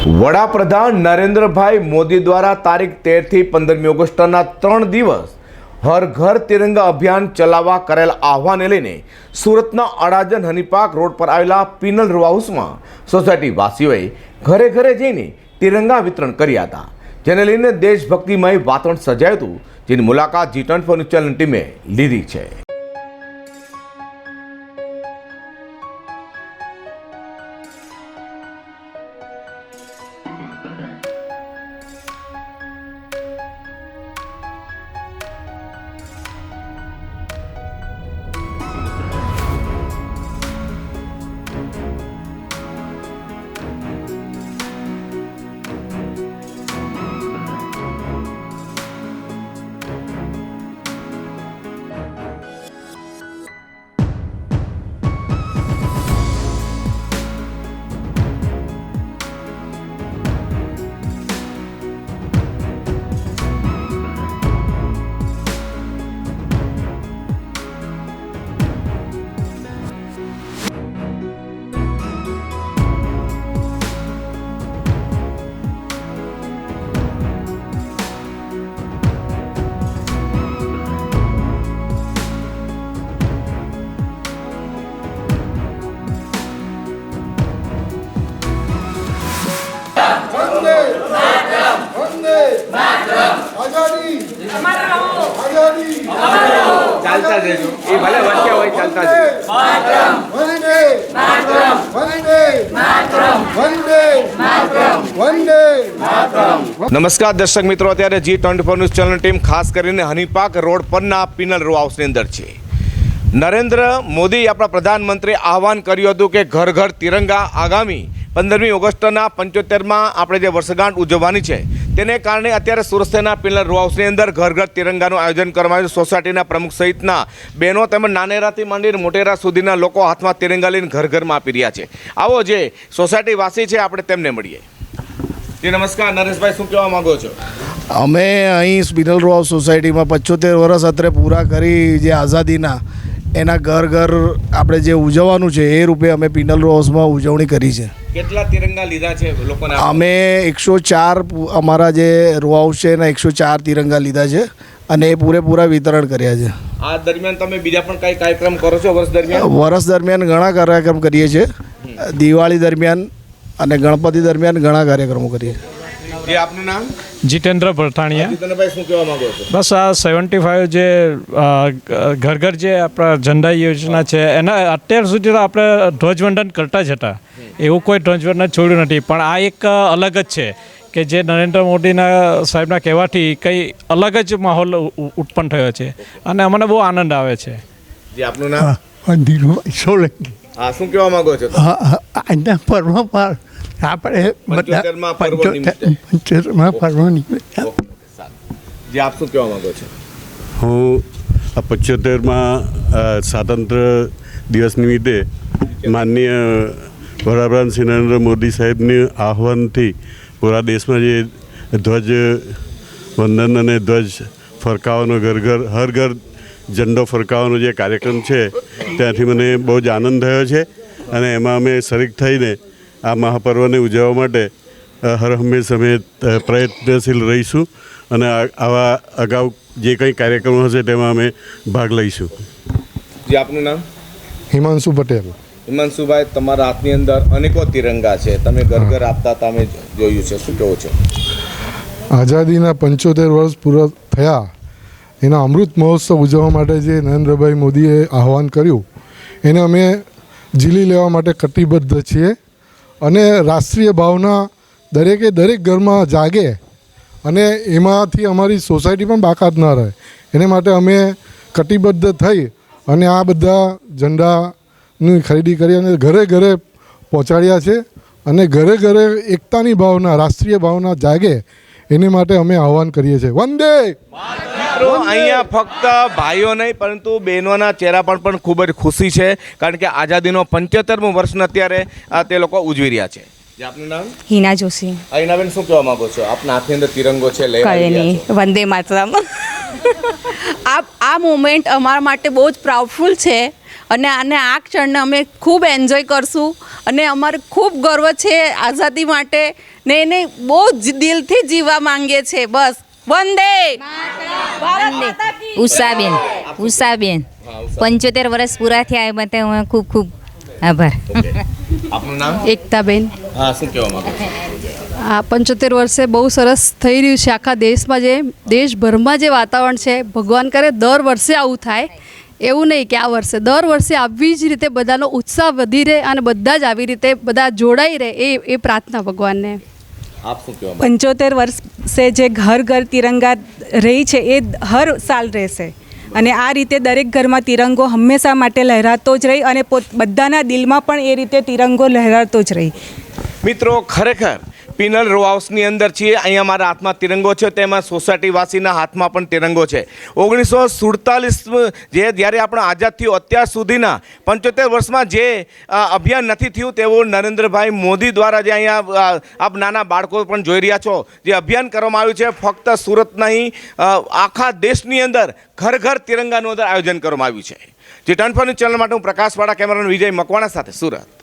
વડાપ્રધાન નરેન્દ્રભાઈ મોદી દ્વારા તારીખ તેરથી પંદરમી ઓગસ્ટના ત્રણ દિવસ હર ઘર તિરંગા અભિયાન ચલાવવા કરેલ આહવાને લઈને સુરતના અડાજન હનીપાક રોડ પર આવેલા પિનલ રો હાઉસમાં સોસાયટી વાસીઓએ ઘરે ઘરે જઈને તિરંગા વિતરણ કર્યા હતા. જેને લઈને દેશભક્તિમય વાતાવરણ સર્જાયું હતું. જેની મુલાકાત જીટન ટ્વેન્ટી ફોર ચેનલ ટીમે લીધી છે. ચાલતા એ ભલે વાક્ય હોય ચાલતા વંદે. વંદે. વંદે. વંદે. નમસ્કાર દર્શક મિત્રો અત્યારે G twenty four news channel team ખાસ કરીને હનીપાક રોડ પરના પિનલ રો હાઉસની અંદર છે. નરેન્દ્ર મોદી આપણા પ્રધાનમંત્રીએ આહવાન કર્યું હતું કે ઘર ઘર તિરંગા આગામી પંદરમી ઓગસ્ટના પંચોતેરમાં આપણે જે વર્ષગાંઠ ઉજવવાની છે તેને કારણે અત્યારે સુરતના પિલર રો અંદર ઘર ઘર તિરંગાનું આયોજન કરવામાં આવ્યું સોસાયટીના પ્રમુખ સહિતના બહેનો તેમજ નાનેરાથી માંડીને મોટેરા સુધીના લોકો હાથમાં તિરંગા લઈને ઘર ઘરમાં આપી રહ્યા છે. આવો જે સોસાયટી વાસી છે, આપણે તેમને મળીએ. જી, નમસ્કાર. નરેશભાઈ, શું કહેવા માંગો છો? અમે અહીં સ્પિનલ રો સોસાયટીમાં પચોતેર વર્ષ અત્રે પૂરા કરી જે આઝાદીના એના ઘર ઘર આપણે જે ઉજવવાનું છે એ રૂપે અમે પિનલ રો હાઉસમાં ઉજવણી કરી છે. કેટલા તિરંગા લીધા છે લોકોને અમે એકસો ચાર અમારા જે રો હાઉસ છે એના એકસો ચાર તિરંગા લીધા છે અને એ પૂરેપૂરા વિતરણ કર્યા છે. આ દરમિયાન તમે બીજા પણ કઈ કાર્યક્રમ કરો છો વર્ષ દરમિયાન? વર્ષ દરમિયાન ઘણા કાર્યક્રમ કરીએ છીએ. દિવાળી દરમિયાન અને ગણપતિ દરમિયાન ઘણા કાર્યક્રમો કરીએ. છીએ જે આપનું નામ? જીતેન્દ્ર ભરથાણીયા. જીતેન્દ્રભાઈ શું કહેવા માંગો છો? બસ આ સેવન્ટી ફાઇવ જે ઘર ઘર જે આપણા ઝંડા યોજના છે એના અત્યાર સુધી તો આપણે ધ્વજવંદન કરતા જ હતા. એવું કોઈ ધ્વજવંદન છોડ્યું નથી. પણ આ એક અલગ જ છે કે જે નરેન્દ્ર મોદીના સાહેબના કહેવાથી કંઈ અલગ જ માહોલ ઉત્પન્ન થયો છે. અને અમને બહુ આનંદ આવે છે. જે આપનું નામ? ધીરુભાઈ સોલંકી હા શું કહેવા માંગો છો આજના પર્વ પર આપણે બધા પંચોતેરમાં પર્વ નિમિત્તે. પંચોતેરમાં પર્વ નિમિત્તે. જે આપ શું કહેવા માંગો છો? હું આ પંચોતેરમાં સ્વાતંત્ર દિવસ નિમિત્તે માનનીય વડાપ્રધાન શ્રી નરેન્દ્ર મોદી સાહેબની આહવાનથી પૂરા દેશમાં જે ધ્વજ વંદન અને ધ્વજ ફરકાવવાનો ઘર ઘર હર ઘર ઝંડો ફરકાવવાનો જે કાર્યક્રમ છે ત્યાંથી મને બહુ જ આનંદ થયો છે અને એમાં અમે શરીક થઈને આ મહાપર્વને ઉજવવા માટે હર હંમેશ અમે પ્રયત્નશીલ રહીશું અને આવા અગાઉ જે કંઈ કાર્યક્રમો હશે તેમાં અમે ભાગ લઈશું. જે આપનું નામ? હિમાંશુ પટેલ. હિમાંશુભાઈ તમારા હાથની અંદર અનેકો તિરંગા છે. તમે ઘર ઘર આપતા તમે જોયું છે. શું કહો છો? આઝાદીના પંચોતેર વર્ષ પૂરા થયા. એના અમૃત મહોત્સવ ઉજવવા માટે જે નરેન્દ્રભાઈ મોદીએ આહવાન કર્યું એને અમે ઝીલી લેવા માટે કટિબદ્ધ છીએ. અને રાષ્ટ્રીય ભાવના દરેકે દરેક ઘરમાં જાગે અને એમાંથી અમારી સોસાયટી પણ બાકાત ન રહે. એને માટે અમે કટિબદ્ધ થઈ અને આ બધા ઝંડાની ખરીદી કરી અને ઘરે ઘરે પહોંચાડ્યા છે અને ઘરે ઘરે એકતાની ભાવના, રાષ્ટ્રીય ભાવના જાગે. એને માટે અમે આહવાન કરીએ છીએ. વંદે મિત્રો અહીંયા ફક્ત ભાઈઓ નહીં પરંતુ બહેનોના ચહેરા પર પણ ખૂબ જ ખુશી છે કારણ કે આઝાદીનો પંચોતેરમું વર્ષને અત્યારે તે લોકો ઉજવી રહ્યા છે. જે આપનું નામ? હિના જોશી. અહીનાબેન શું કહેવા માંગો છો? આપના હાથની અંદર તિરંગો છે લઈ કઈ નહીં વંદે માતરમ. આ આ મુમેન્ટ અમારા માટે બહુ જ પ્રાઉડફુલ છે અને આને આ ક્ષણને અમે ખૂબ એન્જોય કરશું અને અમારે ખૂબ ગર્વ છે આઝાદી માટે ને એને બહુ જ દિલથી જીવવા માંગે છે બસ વંદે. ઉષાબેન ઉષાબેન. પંચોતેર વર્ષ પૂરા થયા એ માટે હું ખૂબ ખૂબ આભાર. આપનું નામ? એકતાબેન. હા શું કહેવા માંગો આ પંચોતેર વર્ષે બહુ સરસ થઈ રહ્યું છે આખા દેશમાં જે દેશભરમાં જે વાતાવરણ છે ભગવાન કરે દર વર્ષે આવું થાય. એવું નહીં કે આ વર્ષે દર વર્ષે આવી જ રીતે બધાનો ઉત્સાહ વધી રહે અને બધા જ આવી રીતે બધા જોડાઈ રહે એ એ પ્રાર્થના ભગવાનને. આપ શું કહેવા પંચોતેર વર્ષે જે ઘર ઘર તિરંગા રહી છે એ હર સાલ રહેશે. અને આ રીતે દરેક ઘરમાં તિરંગો હંમેશા માટે લહેરાતો જ રહી અને પોત બધાના દિલમાં પણ એ રીતે તિરંગો લહેરાતો જ રહી. મિત્રો ખરેખર પિનલ રો હાઉસની અંદર છીએ. અહીંયા મારા હાથમાં તિરંગો છે, તેમાં સોસાયટીવાસીના હાથમાં પણ તિરંગો છે. ઓગણીસો સુડતાલીસ, જે જ્યારે આપણે આઝાદ થયું અત્યાર સુધીના પંચોતેર વર્ષમાં જે અભિયાન નથી થયું તેવું નરેન્દ્રભાઈ મોદી દ્વારા જે અહીંયા આપ નાના બાળકો પણ જોઈ રહ્યા છો. જે અભિયાન કરવામાં આવ્યું છે, ફક્ત સુરત નહીં આખા દેશની અંદર ઘર ઘર તિરંગાનું અંદર આયોજન કરવામાં આવ્યું છે. જે ટર્ન ફોર ચેનલ માટે હું પ્રકાશવાળા કેમેરાનો વિજય મકવાણા સાથે, સુરત.